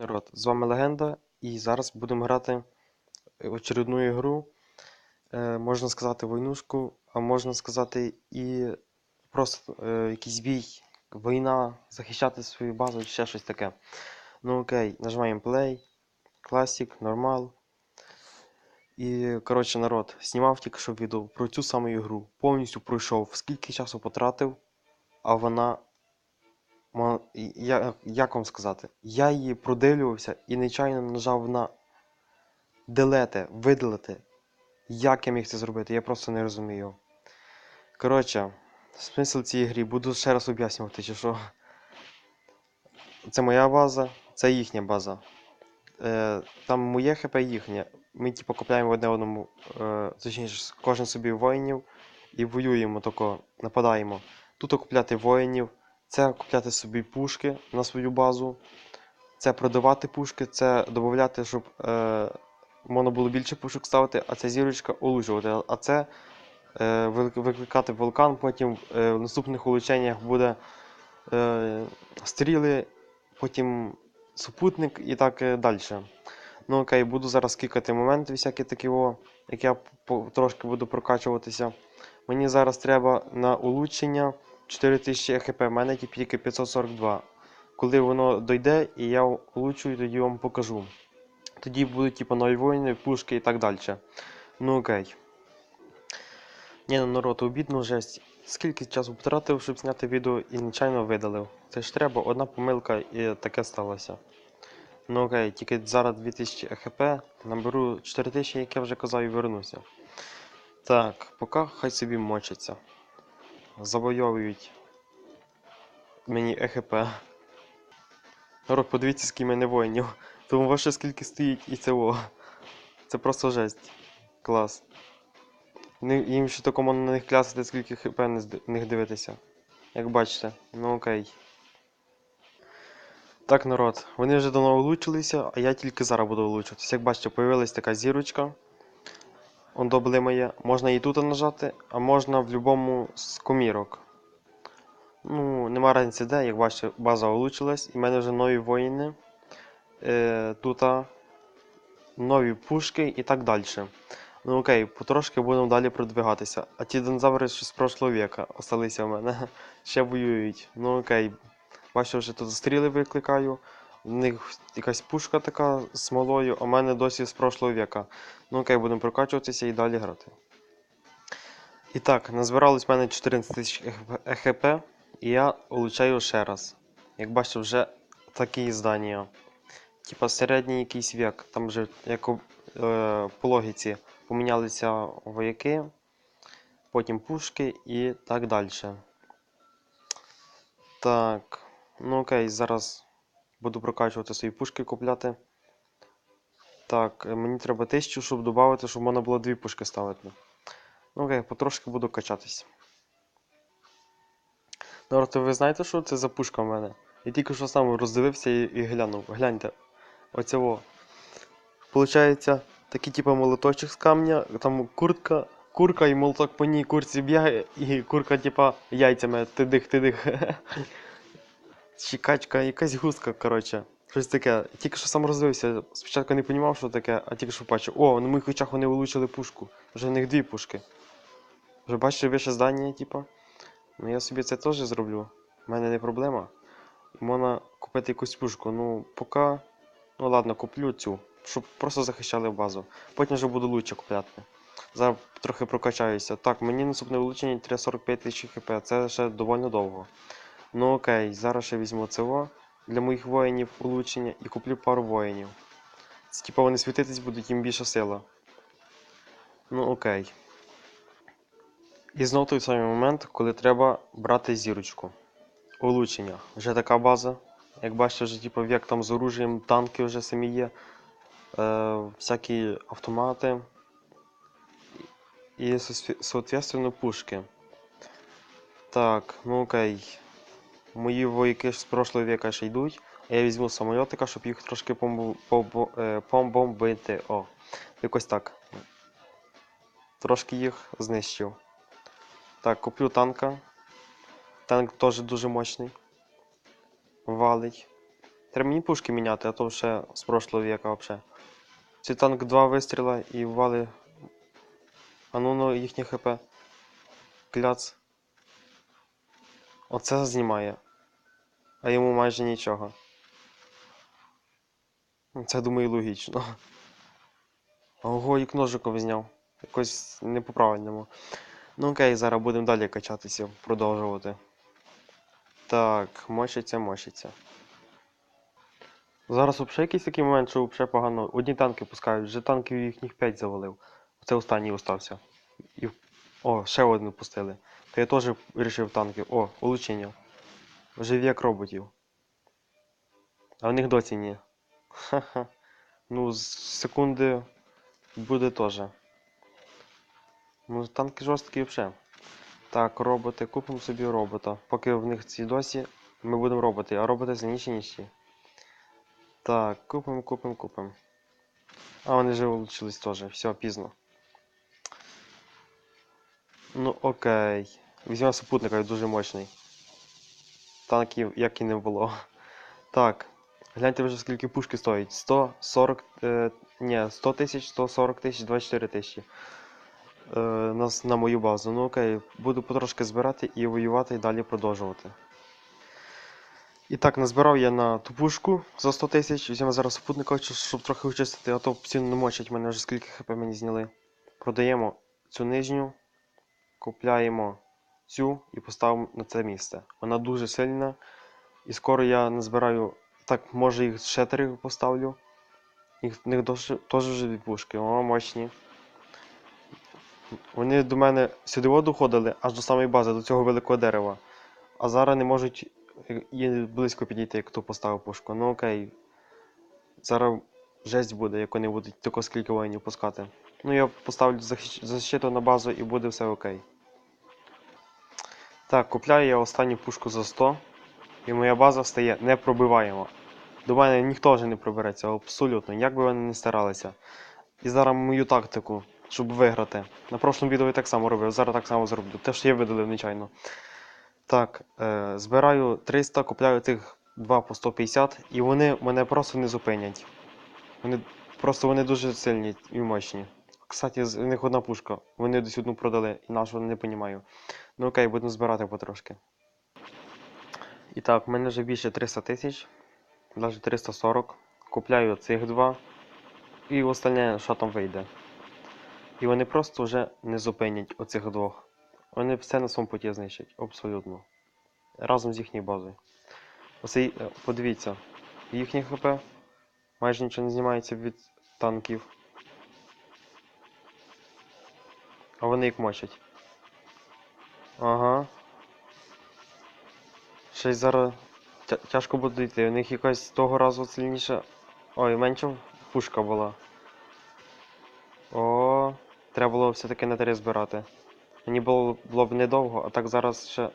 Народ, з вами Легенда, і зараз будемо грати очередну ігру. Е, можна сказати войнушку, а можна сказати і просто е, якийсь бій, війна, захищати свою базу, ще щось таке. Ну окей, нажимаємо Play, Classic, Normal. І, коротше, народ, знімав тільки що відео про цю саму ігру. Повністю пройшов, скільки часу потратив, а вона Як вам сказати? Я її продивлювався і нечайно нажав на делете, видалити. Як я міг це зробити? Я просто не розумію. Коротше, смисл цієї гри буду ще раз об'яснювати, чи що. Це моя база, це їхня база. Е, там моє ХП їхнє. Ми типу купляємо одне одному, е, точніше, кожен собі воїнів і воюємо тако, нападаємо. Тут купляти воїнів. Це купляти собі пушки на свою базу, це продавати пушки, це додати, щоб е, можна було більше пушок ставити, а ця зірочка улучшувати. А це е, викликати вулкан, потім е, в наступних улучшеннях буде е, стріли, потім супутник і так е, далі. Ну окей, буду зараз кикати моменти, всякі такі, о, як я трошки буду прокачуватися. Мені зараз треба на улучшення. 4000 хп, в мене тільки 542. Коли воно дойде і я улучшую, тоді вам покажу. Тоді будуть типу, нові воїни, пушки і так далі. Ну окей. Ні, ну народ, обідно жесть. Скільки часу потратив, щоб зняти відео і нечайно видалив. Це ж треба, одна помилка і таке сталося. Ну окей, тільки зараз 2000 хп, наберу 4000, як я вже казав, і вернуся. Так, поки хай собі мочиться завойовують мені ЕХП. Народ, подивіться, скільки мене воїнів. Тому ваше скільки стоїть і це о. Це просто жесть. Клас. Їм ще такому на них клясити, скільки хп з них дивитися. Як бачите, ну окей. Так, народ, вони вже давно влучилися, а я тільки зараз буду влучуватися. Як бачите, появилась така зірочка. Он добли моє. Можна і тут нажати, а можна в будь-якому з комірок. Ну, нема різниці де, як бачите, база улучшилась, і в мене вже нові воїни. Е, тут нові пушки і так далі. Ну окей, потрошки будемо далі продвигатися. А ті динозаври ще з прошлого віка осталися в мене. Ще воюють. Ну окей. Бачите, вже тут стріли викликаю. У них якась пушка така з смолою, а в мене досі з прошлого віка. Ну окей, будемо прокачуватися і далі грати. І так, назбиралось в мене 14 тисяч ХП, і я улучшаю ще раз. Як бачите, вже такі здання. Типа середній якийсь вік. Там вже як е, по логіці помінялися вояки, потім пушки і так далі. Так, ну окей, зараз буду прокачувати свої пушки купляти. Так, е, мені треба 1000, щоб додати, щоб можна було дві пушки ставити. Ну окей, потрошки буду качатись. Народ, ви знаєте, що це за пушка в мене? Я тільки що сам роздивився і, і глянув. Гляньте. Оце во. Получається, такий типу молоточок з камня, там куртка, курка і молоток по ній курці бігає, і курка, типа, яйцями тидих, тидих. Чи качка, якась гуска, коротше. Щось таке. Тільки що сам роздивився. Спочатку не розумів, що таке, а тільки що бачив. О, на моїх очах вони влучили пушку. Вже в них дві пушки. Вже бачите вище здання, типа. Ну я собі це теж зроблю. У мене не проблема. Можна купити якусь пушку. Ну, поки. Ну ладно, куплю цю, щоб просто захищали базу. Потім вже буду лучше купляти. Зараз трохи прокачаюся. Так, мені наступне влучення 345 тисяч хп, це ще доволі довго. Ну окей, зараз ще візьму ЦО для моїх воїнів улучшення і куплю пару воїнів. Це типу вони світитись будуть, їм більша сила. Ну окей. І знов той самий момент, коли треба брати зірочку. Улучшення. Вже така база. Як бачите, вже типу, як там з оружієм, танки вже самі є, е, всякі автомати і соответственно пушки. Так, ну окей. Мої вояки з прошлого віка ще йдуть, а я візьму самольотика, щоб їх трошки е, помбомбити. О, якось так. Трошки їх знищив. Так, куплю танка. Танк теж дуже мощний. Валить. Треба мені пушки міняти, а то ще з прошлого віка взагалі. Цей танк два вистріла і ввали. А ну ну їхнє хп. Кляц. Оце знімає. А йому майже нічого. Це думаю логічно. Ого, і ножиком зняв. Якось не по-правильному. Ну окей, зараз будемо далі качатися, продовжувати. Так, мочиться, мочиться. Зараз взагалі якийсь такий момент, що взагалі погано. Одні танки пускають, вже танків їхніх 5 завалив. Це останній остався. І... О, ще один пустили. То я теж вирішив танки. О, улучшення. Живі як роботів. А в них досі ні. Ха-ха. Ну, з секунди буде теж. Ну, танки жорсткі взагалі. Так, роботи, купимо собі робота. Поки в них ці досі, ми будемо роботи, а роботи сильніші, ніж ці. Так, купимо, купимо, купимо. А, вони вже улучшились теж, все, пізно. Ну окей. Візьмемо супутника, він дуже мощний. Танків як і не було. Так. Гляньте вже скільки пушки стоїть. 140. Е, ні, 100 тисяч, 140 тисяч, 24 тисячі. Е, нас на мою базу. Ну окей, буду потрошки збирати і воювати і далі продовжувати. І так, назбирав я на ту пушку за 100 тисяч. Візьмемо зараз супутника, щоб- трохи очистити, а то постійно не мочать мене вже скільки хп мені зняли. Продаємо цю нижню, купляємо цю і поставимо на це місце. Вона дуже сильна. І скоро я назбираю. Так, може їх ще три поставлю. Їх в них теж вже дві пушки. О, мощні. Вони до мене сюди воду ходили аж до самої бази, до цього великого дерева. А зараз не можуть е, і близько підійти, як хто поставив пушку. Ну окей. Зараз жесть буде, як вони будуть тільки скільки воїнів пускати. Ну я поставлю защиту на базу і буде все окей. Так, купляю я останню пушку за 100. І моя база стає непробиваєма. До мене ніхто вже не пробереться, абсолютно, як би вони не старалися. І зараз мою тактику, щоб виграти. На прошлому відео я так само робив, зараз так само зроблю. Те, що я видалив, нечайно. Так, е, збираю 300, купляю тих 2 по 150, і вони мене просто не зупинять. Вони просто вони дуже сильні і мощні. Кстати, у них одна пушка. Вони десь одну продали, і нашу не розумію. Ну окей, будемо збирати потрошки. І так, в мене вже більше 300 тисяч, навіть 340. Купляю цих два. І остальне, що там вийде. І вони просто вже не зупинять оцих двох. Вони все на своєму путі знищать, абсолютно. Разом з їхньою базою. Оцей, е, подивіться, їхнє ХП майже нічого не знімається від танків. А вони їх мочать. Ага. Щось зараз тяжко буде йти. У них якась того разу сильніша. Ой, менша пушка була. О, треба було все-таки на три збирати. Мені було, було б недовго, а так зараз ще.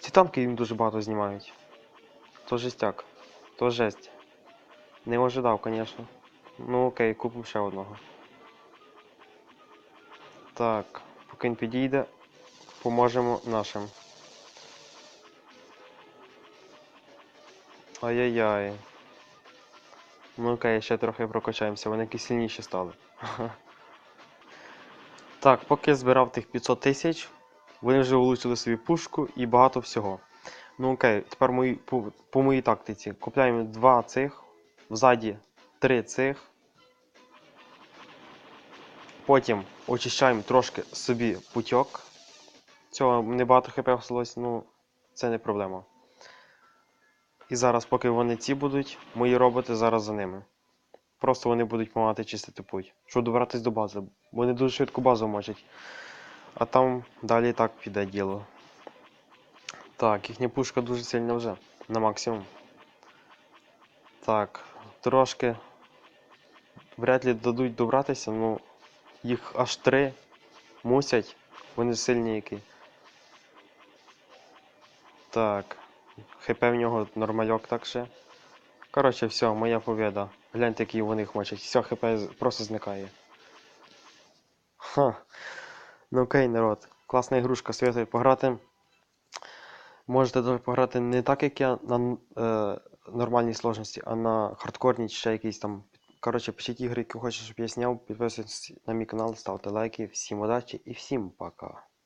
Ці танки їм дуже багато знімають. То жестяк. То жесть. Не ожидав, звісно. Ну окей, купимо ще одного. Так, поки він підійде, поможемо нашим. Ай-яй-яй. Ну окей, ще трохи прокачаємося, вони якісь сильніші стали. Так, поки збирав тих 500 тисяч, вони вже влучили собі пушку і багато всього. Ну окей, тепер мої, по, по моїй тактиці. Купляємо два цих, взаді три цих. Потім очищаємо трошки собі путьок. Цього небагато хп осталось, ну це не проблема. І зараз, поки вони ці будуть, мої роботи зараз за ними. Просто вони будуть допомагати чистити путь, щоб добратися до бази. Вони дуже швидко базу мочать. А там далі так піде діло. Так, їхня пушка дуже сильна вже. На максимум. Так, трошки. Вряд ли дадуть добратися, ну їх аж три мусять. Вони сильні які. Так. ХП в нього нормальок так ще. Коротше, все, моя победа. Гляньте, які вони їх мочать. Все, ХП просто зникає. Ха. Ну окей, народ. Класна ігрушка, советую пограти. Можете даже пограти не так, як я на, е, нормальній сложності, а на хардкорній чи ще якийсь там. Коротше, пишіть ігри, які хочете, щоб я зняв. Підписуйтесь на мій канал, ставте лайки. Всім удачі і всім пока.